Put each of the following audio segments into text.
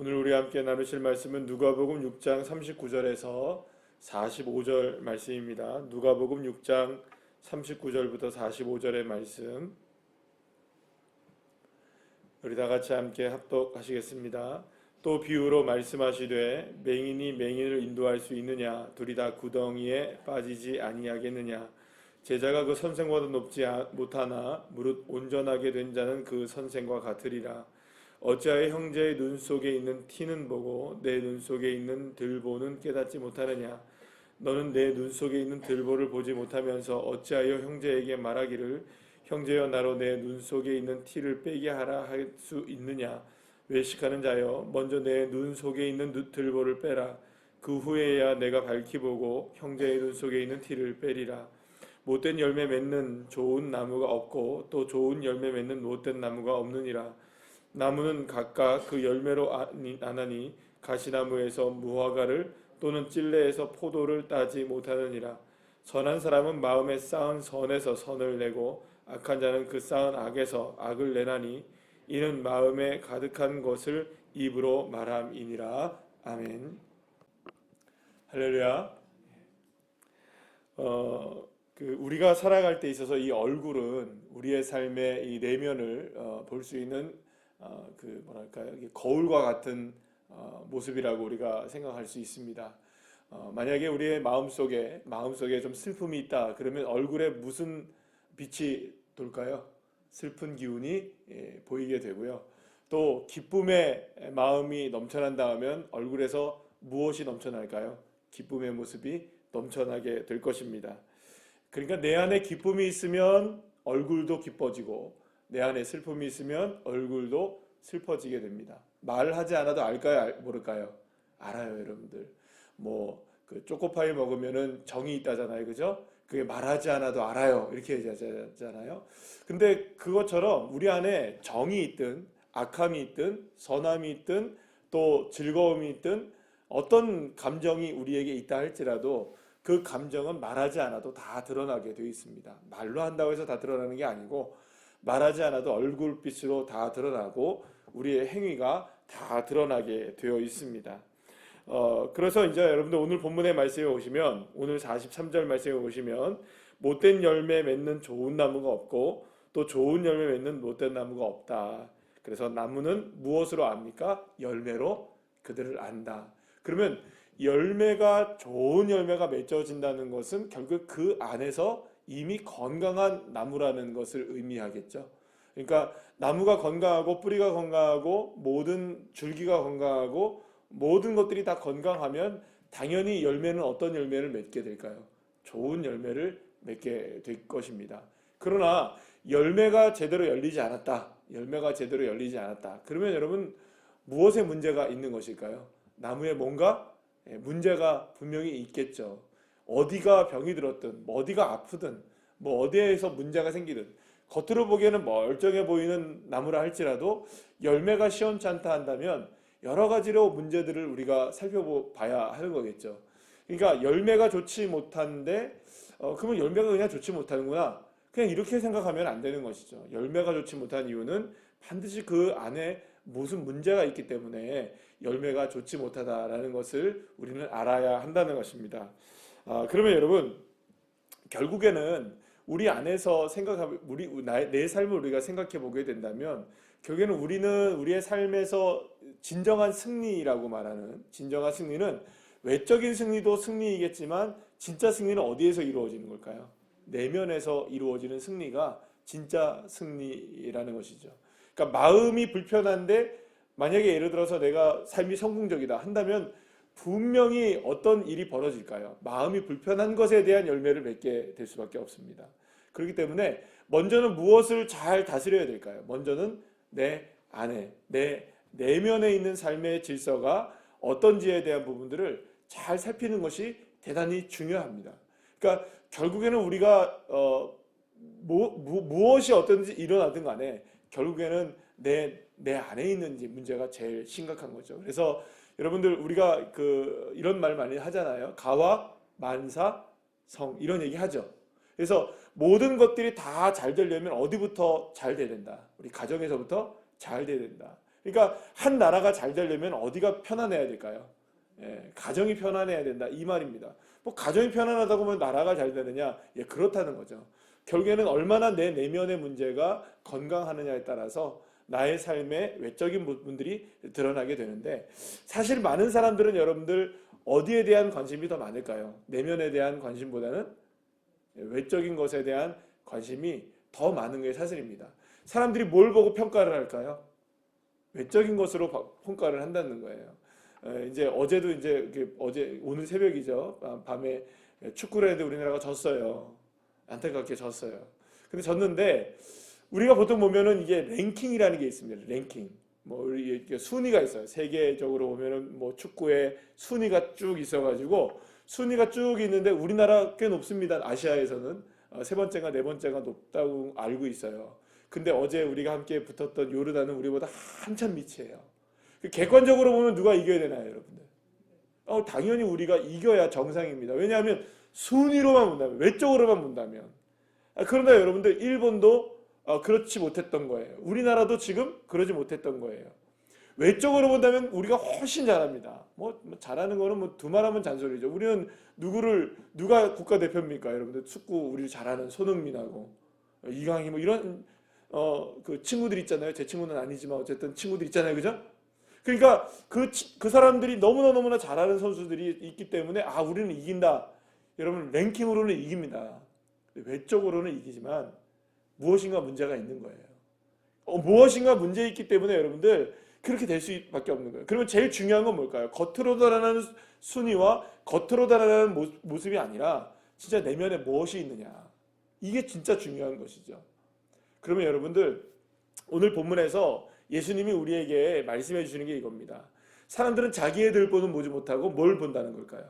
오늘 우리 함께 나누실 말씀은 누가복음 6장 39절에서 45절 말씀입니다. 누가복음 6장 39절부터 45절의 말씀. 우리 다 같이 함께 합독하시겠습니다. 또 비유로 말씀하시되 맹인이 맹인을 인도할 수 있느냐 둘이 다 구덩이에 빠지지 아니하겠느냐 제자가 그 선생보다 높지 아- 못하나 무릇 온전하게 된 자는 그 선생과 같으리라 어찌하여 형제의 눈 속에 있는 티는 보고 내 눈 속에 있는 들보는 깨닫지 못하느냐? 너는 내 눈 속에 있는 들보를 보지 못하면서 어찌하여 형제에게 말하기를 형제여 나로 내 눈 속에 있는 티를 빼게 하라 할 수 있느냐? 외식하는 자여 먼저 내 눈 속에 있는 눈- 들보를 빼라. 그 후에야 내가 밝히 보고 형제의 눈 속에 있는 티를 빼리라. 못된 열매 맺는 좋은 나무가 없고 또 좋은 열매 맺는 못된 나무가 없느니라 나무는 각각 그 열매로 아나니 가시나무에서 무화과를 또는 찔레에서 포도를 따지 못하느니라. 선한 사람은 마음에 쌓은 선에서 선을 내고 악한 자는 그 쌓은 악에서 악을 내나니 이는 마음에 가득한 것을 입으로 말함이니라. 아멘. 할렐루야. 어, 그 우리가 살아갈 때 있어서 이 얼굴은 우리의 삶의 이 내면을 어, 볼수 있는 어, 그 뭐랄까요 거울과 같은 어, 모습이라고 우리가 생각할 수 있습니다. 어, 만약에 우리의 마음 속에 마음 속에 좀 슬픔이 있다 그러면 얼굴에 무슨 빛이 돌까요? 슬픈 기운이 예, 보이게 되고요. 또 기쁨의 마음이 넘쳐난다 하면 얼굴에서 무엇이 넘쳐날까요? 기쁨의 모습이 넘쳐나게 될 것입니다. 그러니까 내 안에 기쁨이 있으면 얼굴도 기뻐지고 내 안에 슬픔이 있으면 얼굴도 슬퍼지게 됩니다. 말하지 않아도 알까요? 알- 모를까요? 알아요, 여러분들. 뭐 그 초코파이 먹으면은 정이 있다잖아요. 그죠? 그게 말하지 않아도 알아요. 이렇게 얘기하잖아요. 근데 그것처럼 우리 안에 정이 있든 악함이 있든 선함이 있든 또 즐거움이 있든 어떤 감정이 우리에게 있다 할지라도 그 감정은 말하지 않아도 다 드러나게 되어 있습니다. 말로 한다고 해서 다 드러나는 게 아니고 말하지 않아도 얼굴빛으로 다 드러나고 우리의 행위가 다 드러나게 되어 있습니다. 어, 그래서 이제 여러분들 오늘 본문의 말씀에 오시면 오늘 43절 말씀에 오시면 못된 열매 맺는 좋은 나무가 없고 또 좋은 열매 맺는 못된 나무가 없다. 그래서 나무는 무엇으로 압니까? 열매로 그들을 안다. 그러면 열매가 좋은 열매가 맺어진다는 것은 결국 그 안에서 이미 건강한 나무라는 것을 의미하겠죠. 그러니까 나무가 건강하고 뿌리가 건강하고 모든 줄기가 건강하고 모든 것들이 다 건강하면 당연히 열매는 어떤 열매를 맺게 될까요? 좋은 열매를 맺게 될 것입니다. 그러나 열매가 제대로 열리지 않았다. 열매가 제대로 열리지 않았다. 그러면 여러분 무엇에 문제가 있는 것일까요? 나무에 뭔가 예, 문제가 분명히 있겠죠. 어디가 병이 들었든, 뭐 어디가 아프든, 뭐 어디에서 문제가 생기든, 겉으로 보기에는 멀쩡해 보이는 나무라 할지라도 열매가 시원치 않다 한다면 여러 가지로 문제들을 우리가 살펴봐야 하는 거겠죠. 그러니까 열매가 좋지 못한데, 어, 그러면 열매가 그냥 좋지 못하는구나. 그냥 이렇게 생각하면 안 되는 것이죠. 열매가 좋지 못한 이유는 반드시 그 안에 무슨 문제가 있기 때문에 열매가 좋지 못하다라는 것을 우리는 알아야 한다는 것입니다. 아, 그러면 여러분 결국에는 우리 안에서 생각하 우리 나의 내 삶을 우리가 생각해 보게 된다면 결국에는 우리는 우리의 삶에서 진정한 승리라고 말하는 진정한 승리는 외적인 승리도 승리이겠지만 진짜 승리는 어디에서 이루어지는 걸까요? 내면에서 이루어지는 승리가 진짜 승리라는 것이죠. 그러니까 마음이 불편한데 만약에 예를 들어서 내가 삶이 성공적이다 한다면 분명히 어떤 일이 벌어질까요? 마음이 불편한 것에 대한 열매를 맺게 될 수밖에 없습니다. 그렇기 때문에 먼저는 무엇을 잘 다스려야 될까요? 먼저는 내 안에, 내 내면에 있는 삶의 질서가 어떤지에 대한 부분들을 잘 살피는 것이 대단히 중요합니다. 그러니까 결국에는 우리가 어, 뭐, 무, 무엇이 어떤지 일어나든 간에 결국에는 내, 내 안에 있는지 문제가 제일 심각한 거죠. 그래서 여러분들 우리가 그 이런 말 많이 하잖아요. 가와 만사 성 이런 얘기 하죠. 그래서 모든 것들이 다 잘 되려면 어디부터 잘 돼야 된다. 우리 가정에서부터 잘 돼야 된다. 그러니까 한 나라가 잘 되려면 어디가 편안해야 될까요? 예, 가정이 편안해야 된다 이 말입니다. 뭐 가정이 편안하다고 하면 나라가 잘 되느냐? 예, 그렇다는 거죠. 결국에는 얼마나 내 내면의 문제가 건강하느냐에 따라서 나의 삶의 외적인 부분들이 드러나게 되는데 사실 많은 사람들은 여러분들 어디에 대한 관심이 더 많을까요? 내면에 대한 관심보다는 외적인 것에 대한 관심이 더 많은 게 사실입니다. 사람들이 뭘 보고 평가를 할까요? 외적인 것으로 바- 평가를 한다는 거예요. 에, 이제 어제도 이제 어제 오늘 새벽이죠. 아, 밤에 축구를 했는데 우리나라가 졌어요. 안타깝게 졌어요. 근데 졌는데 우리가 보통 보면은 이게 랭킹이라는 게 있습니다. 랭킹. 뭐 이렇게 순위가 있어요. 세계적으로 보면은 뭐 축구에 순위가 쭉 있어가지고 순위가 쭉 있는데 우리나라 꽤 높습니다. 아시아에서는 어, 세 번째가 네 번째가 높다고 알고 있어요. 근데 어제 우리가 함께 붙었던 요르단은 우리보다 한참 밑이에요. 그 객관적으로 보면 누가 이겨야 되나요, 여러분들? 어, 당연히 우리가 이겨야 정상입니다. 왜냐하면 순위로만 본다면, 외적으로만 본다면. 아, 그런데 여러분들 일본도 어, 그렇지 못했던 거예요. 우리나라도 지금 그러지 못했던 거예요. 외적으로 본다면 우리가 훨씬 잘합니다. 뭐, 뭐 잘하는 거는 뭐 두말하면 잔소리죠. 우리는 누구를 누가 국가 대표입니까, 여러분들? 축구 우리 잘하는 손흥민하고 어, 이강인 뭐 이런 어 그 친구들 있잖아요. 제 친구는 아니지만 어쨌든 친구들 있잖아요, 그죠? 그러니까 그, 치- 그 사람들이 너무나 너무나 잘하는 선수들이 있기 때문에 아 우리는 이긴다. 여러분 랭킹으로는 이깁니다. 외적으로는 이기지만 무엇인가 문제가 있는 거예요. 어, 무엇인가 문제 있기 때문에 여러분들 그렇게 될 수밖에 없는 거예요. 그러면 제일 중요한 건 뭘까요? 겉으로 드러나는 순위와 겉으로 드러나는 모- 모습이 아니라 진짜 내면에 무엇이 있느냐. 이게 진짜 중요한 것이죠. 그러면 여러분들 오늘 본문에서 예수님이 우리에게 말씀해 주시는 게 이겁니다. 사람들은 자기의 들보는 보지 못하고 뭘 본다는 걸까요?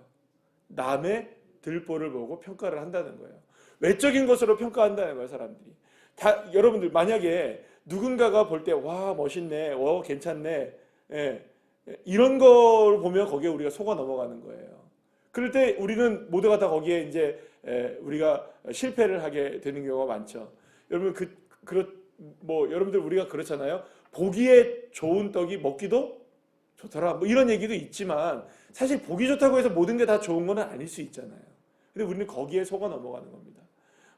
남의 들보를 보고 평가를 한다는 거예요. 외적인 것으로 평가한다는 거예요, 사람들이. 다 여러분들 만약에 누군가가 볼 때 와 멋있네, 와 괜찮네, 예, 예, 이런 걸 보면 거기에 우리가 속아 넘어가는 거예요. 그럴 때 우리는 모두가 다 거기에 이제 에, 우리가 실패를 하게 되는 경우가 많죠. 여러분 그 그렇 뭐 여러분들 우리가 그렇잖아요. 보기에 좋은 떡이 먹기도 좋더라. 뭐 이런 얘기도 있지만 사실 보기 좋다고 해서 모든 게 다 좋은 건 아닐 수 있잖아요. 근데 우리는 거기에 속아 넘어가는 겁니다.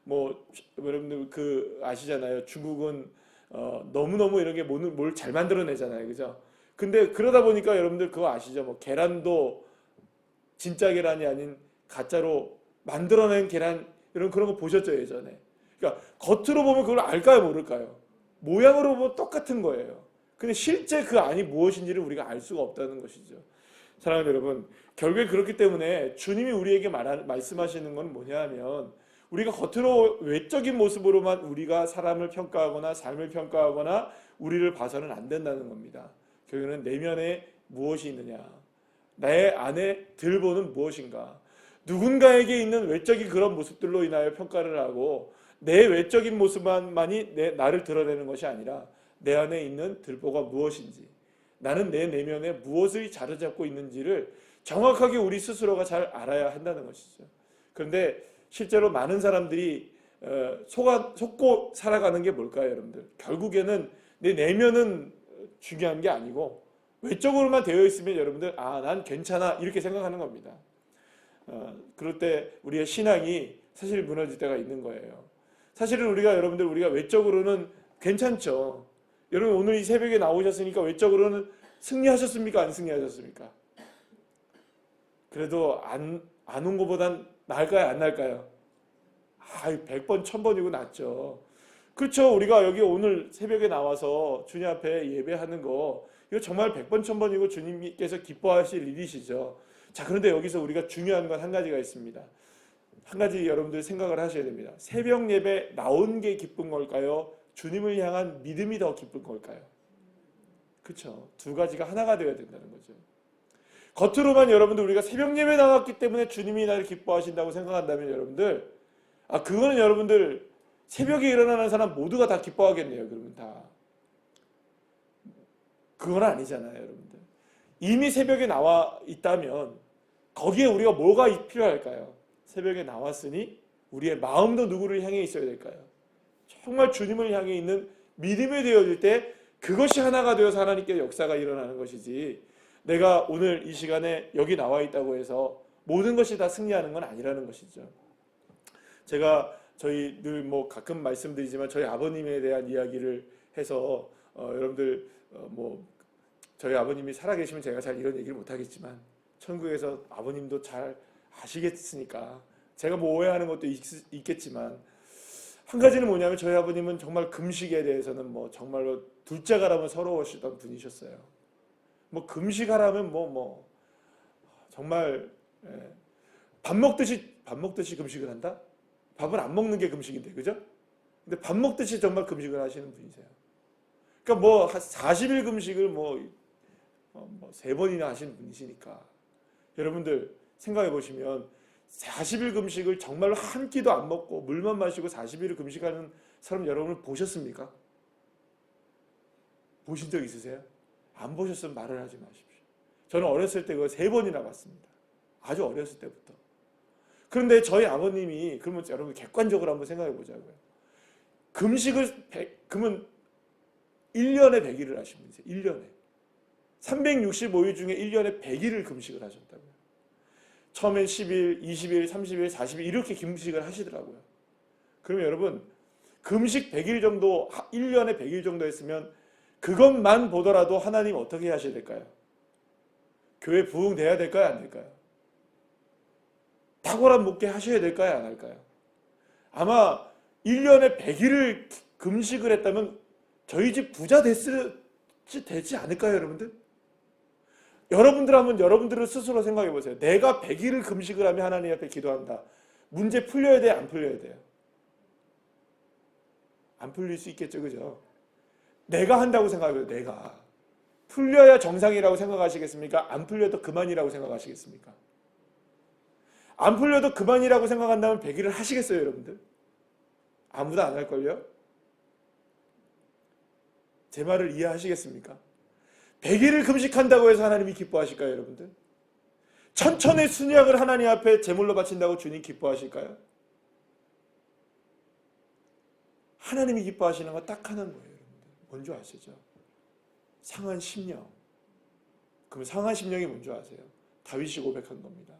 뭐 여러분들 그 아시잖아요. 중국은 어, 너무너무 이런 게 뭘 잘 만들어내잖아요. 그죠? 근데 그러다 보니까 여러분들 그거 아시죠? 뭐 계란도 진짜 계란이 아닌 가짜로 만들어낸 계란 이런 그런 거 보셨죠 예전에? 그러니까 겉으로 보면 그걸 알까요 모를까요? 모양으로 보면 똑같은 거예요. 근데 실제 그 안이 무엇인지를 우리가 알 수가 없다는 것이죠. 사랑하는 여러분, 결국에 그렇기 때문에 주님이 우리에게 말하, 말씀하시는 건 뭐냐면 우리가 겉으로 외적인 모습으로만 우리가 사람을 평가하거나 삶을 평가하거나 우리를 봐서는 안 된다는 겁니다. 결국에는 내면에 무엇이 있느냐, 내 안에 들보는 무엇인가, 누군가에게 있는 외적인 그런 모습들로 인하여 평가를 하고 내 외적인 모습만이 내 나를 드러내는 것이 아니라 내 안에 있는 들보가 무엇인지 나는 내 내면에 무엇을 자리잡고 있는지를 정확하게 우리 스스로가 잘 알아야 한다는 것이죠. 그런데 실제로 많은 사람들이 어, 속아, 속고 살아가는 게 뭘까요, 여러분들? 결국에는 내 내면은 중요한 게 아니고 외적으로만 되어 있으면 여러분들 아, 난 괜찮아 이렇게 생각하는 겁니다. 어, 그럴 때 우리의 신앙이 사실 무너질 때가 있는 거예요. 사실은 우리가 여러분들 우리가 외적으로는 괜찮죠. 여러분 오늘 이 새벽에 나오셨으니까 외적으로는 승리하셨습니까? 안 승리하셨습니까? 그래도 안 안 온 것보단 나을까요? 안 나을까요? 아, 100번, 1000번이고 낫죠. 그렇죠. 우리가 여기 오늘 새벽에 나와서 주님 앞에 예배하는 거 이거 정말 100번, 1000번이고 주님께서 기뻐하실 일이시죠. 자, 그런데 여기서 우리가 중요한 건 한 가지가 있습니다. 한 가지 여러분들 생각을 하셔야 됩니다. 새벽 예배 나온 게 기쁜 걸까요? 주님을 향한 믿음이 더 기쁜 걸까요? 그렇죠. 두 가지가 하나가 되어야 된다는 거죠. 겉으로만 여러분들 우리가 새벽 예배 나왔기 때문에 주님이 나를 기뻐하신다고 생각한다면 여러분들 아 그거는 여러분들 새벽에 일어나는 사람 모두가 다 기뻐하겠네요. 그러면 다 그건 아니잖아요, 여러분들. 이미 새벽에 나와 있다면 거기에 우리가 뭐가 필요할까요? 새벽에 나왔으니 우리의 마음도 누구를 향해 있어야 될까요? 정말 주님을 향해 있는 믿음이 되어질 때 그것이 하나가 되어서 하나님께 역사가 일어나는 것이지 내가 오늘 이 시간에 여기 나와 있다고 해서 모든 것이 다 승리하는 건 아니라는 것이죠. 제가 저희 늘 뭐 가끔 말씀드리지만 저희 아버님에 대한 이야기를 해서 어, 여러분들 어, 뭐 저희 아버님이 살아계시면 제가 잘 이런 얘기를 못 하겠지만 천국에서 아버님도 잘 아시겠으니까 제가 뭐 오해하는 것도 있, 있겠지만 한 가지는 뭐냐면 저희 아버님은 정말 금식에 대해서는 뭐 정말로 둘째 가라면 서러우시던 분이셨어요. 뭐 금식하라면 뭐뭐 정말 예. 밥 먹듯이 밥 먹듯이 금식을 한다? 밥을 안 먹는 게 금식인데 그죠? 근데 밥 먹듯이 정말 금식을 하시는 분이세요. 그러니까 뭐 40일 금식을 뭐세 번이나 하시는 분이시니까 여러분들 생각해 보시면 40일 금식을 정말로 한 끼도 안 먹고 물만 마시고 40일을 금식하는 사람 여러분 보셨습니까? 보신 적 있으세요? 안 보셨으면 말을 하지 마십시오. 저는 어렸을 때 그거 세 번이나 봤습니다. 아주 어렸을 때부터. 그런데 저희 아버님이 그러면 여러분 객관적으로 한번 생각해 보자고요. 금식을 백- 그러면 1년에 100일을 하신 분이세요. 1년에. 365일 중에 1년에 100일을 금식을 하셨다고요. 처음엔 10일, 20일, 30일, 40일 이렇게 금식을 하시더라고요. 그러면 여러분 금식 100일 정도 1년에 100일 정도 했으면 그것만 보더라도 하나님 어떻게 하셔야 될까요? 교회 부흥돼야 될까요? 안 될까요? 탁월한 목회 하셔야 될까요? 안 할까요? 아마 1년에 100일을 금식을 했다면 저희 집 부자 됐을지 되지 않을까요, 여러분들? 여러분들 한번 여러분들을 스스로 생각해 보세요. 내가 100일을 금식을 하며 하나님 앞에 기도한다. 문제 풀려야 돼요, 안 풀려야 돼요? 안 풀릴 수 있겠죠, 그죠? 내가 한다고 생각해요, 내가. 풀려야 정상이라고 생각하시겠습니까? 안 풀려도 그만이라고 생각하시겠습니까? 안 풀려도 그만이라고 생각한다면 100일을 하시겠어요, 여러분들? 아무도 안 할걸요? 제 말을 이해하시겠습니까? 100일을 금식한다고 해서 하나님이 기뻐하실까요, 여러분들? 천천의 순양을 하나님 앞에 제물로 바친다고 주님 기뻐하실까요? 하나님이 기뻐하시는 건 딱 하나인 거예요. 뭔지 아시죠? 상한 심령. 그럼 상한 심령이 뭔지 아세요? 다윗이 고백한 겁니다.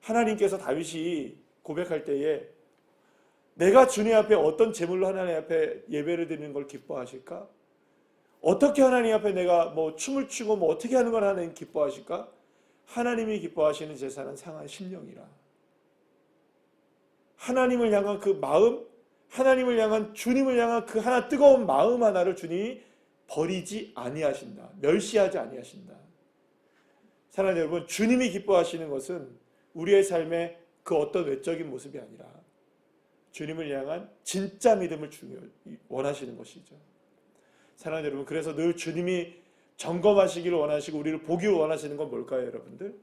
하나님께서 다윗이 고백할 때에 내가 주님 앞에 어떤 제물로 하나님 앞에 예배를 드리는 걸 기뻐하실까? 어떻게 하나님 앞에 내가 뭐 춤을 추고 뭐 어떻게 하는 걸 하나님 기뻐하실까? 하나님이 기뻐하시는 제사는 상한 심령이라. 하나님을 향한 그 마음, 하나님을 향한 주님을 향한 그 하나 뜨거운 마음 하나를 주님이 버리지 아니하신다. 멸시하지 아니하신다. 사랑하는 여러분, 주님이 기뻐하시는 것은 우리의 삶의 그 어떤 외적인 모습이 아니라 주님을 향한 진짜 믿음을 원하시는 것이죠. 사랑하는 여러분, 그래서 늘 주님이 점검하시기를 원하시고 우리를 보기를 원하시는 건 뭘까요, 여러분들?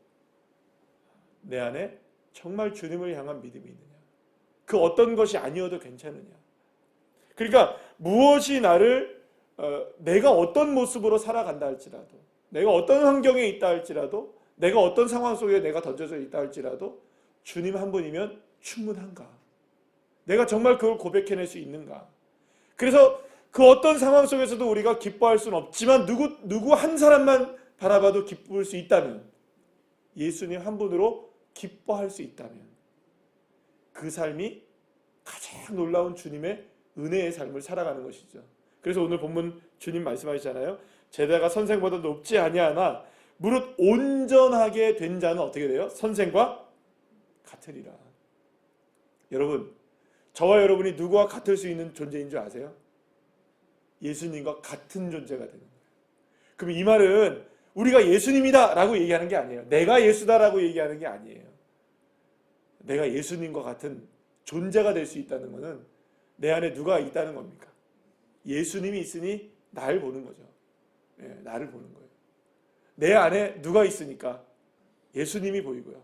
내 안에 정말 주님을 향한 믿음이 있느냐? 그 어떤 것이 아니어도 괜찮으냐? 그러니까 무엇이 나를 어, 내가 어떤 모습으로 살아간다 할지라도, 내가 어떤 환경에 있다 할지라도, 내가 어떤 상황 속에 내가 던져져 있다 할지라도 주님 한 분이면 충분한가? 내가 정말 그걸 고백해낼 수 있는가? 그래서 그 어떤 상황 속에서도 우리가 기뻐할 수는 없지만 누구 누구 한 사람만 바라봐도 기쁠 수 있다면 예수님 한 분으로 기뻐할 수 있다면 그 삶이 가장 놀라운 주님의 은혜의 삶을 살아가는 것이죠. 그래서 오늘 본문 주님 말씀하시잖아요. 제자가 선생보다 높지 아니하나 무릇 온전하게 된 자는 어떻게 돼요? 선생과 같으리라. 여러분, 저와 여러분이 누구와 같을 수 있는 존재인 줄 아세요? 예수님과 같은 존재가 되는 거예요. 그럼 이 말은 우리가 예수님이다라고 얘기하는 게 아니에요. 내가 예수다라고 얘기하는 게 아니에요. 내가 예수님과 같은 존재가 될 수 있다는 것은 내 안에 누가 있다는 겁니까? 예수님이 있으니 날 보는 거죠. 예, 나를 보는 거예요. 내 안에 누가 있으니까 예수님이 보이고요.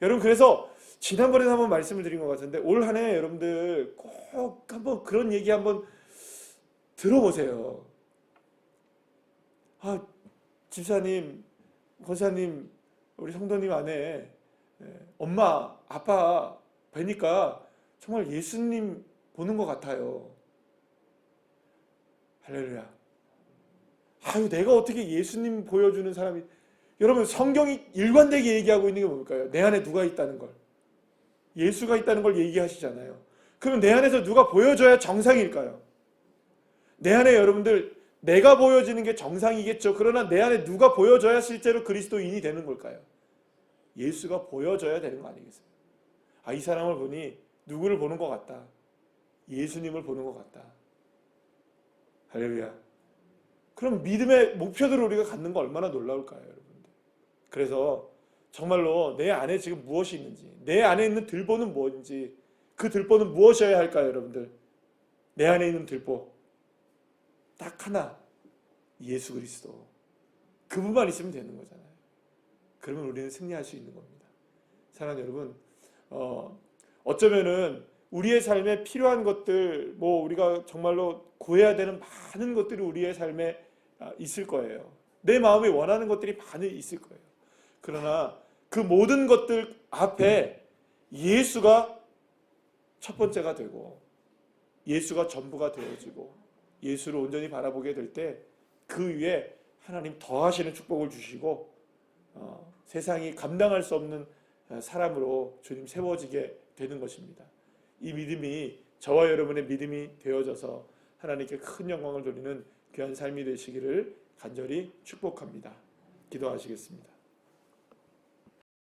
여러분 그래서 지난번에도 한번 말씀을 드린 것 같은데 올 한 해 여러분들 꼭 한번 그런 얘기 한번 들어보세요. 아 집사님, 권사님, 우리 성도님 안에 예, 엄마, 아빠 뵈니까 정말 예수님 보는 것 같아요. 할렐루야. 아유 내가 어떻게 예수님 보여주는 사람이 여러분 성경이 일관되게 얘기하고 있는 게 뭘까요? 내 안에 누가 있다는 걸 예수가 있다는 걸 얘기하시잖아요. 그러면 내 안에서 누가 보여줘야 정상일까요? 내 안에 여러분들 내가 보여지는 게 정상이겠죠. 그러나 내 안에 누가 보여줘야 실제로 그리스도인이 되는 걸까요? 예수가 보여줘야 되는 거 아니겠어요? 아, 이 사람을 보니 누구를 보는 것 같다. 예수님을 보는 것 같다. 할렐루야. 그럼 믿음의 목표들을 우리가 갖는 거 얼마나 놀라울까요, 여러분들? 그래서 정말로 내 안에 지금 무엇이 있는지, 내 안에 있는 들보는 뭔지, 그 들보는 무엇이어야 할까요, 여러분들? 내 안에 있는 들보. 딱 하나. 예수 그리스도. 그분만 있으면 되는 거잖아요. 그러면 우리는 승리할 수 있는 겁니다. 사랑하는 여러분, 어, 어쩌면은 우리의 삶에 필요한 것들, 뭐 우리가 정말로 구해야 되는 많은 것들이 우리의 삶에 아, 있을 거예요. 내 마음이 원하는 것들이 많이 있을 거예요. 그러나 그 모든 것들 앞에 예수가 첫 번째가 되고 예수가 전부가 되어지고 예수를 온전히 바라보게 될 때 그 위에 하나님 더하시는 축복을 주시고 어, 세상이 감당할 수 없는 어, 사람으로 주님 세워지게 되는 것입니다. 이 믿음이 저와 여러분의 믿음이 되어져서 하나님께 큰 영광을 돌리는 귀한 삶이 되시기를 간절히 축복합니다. 기도하시겠습니다.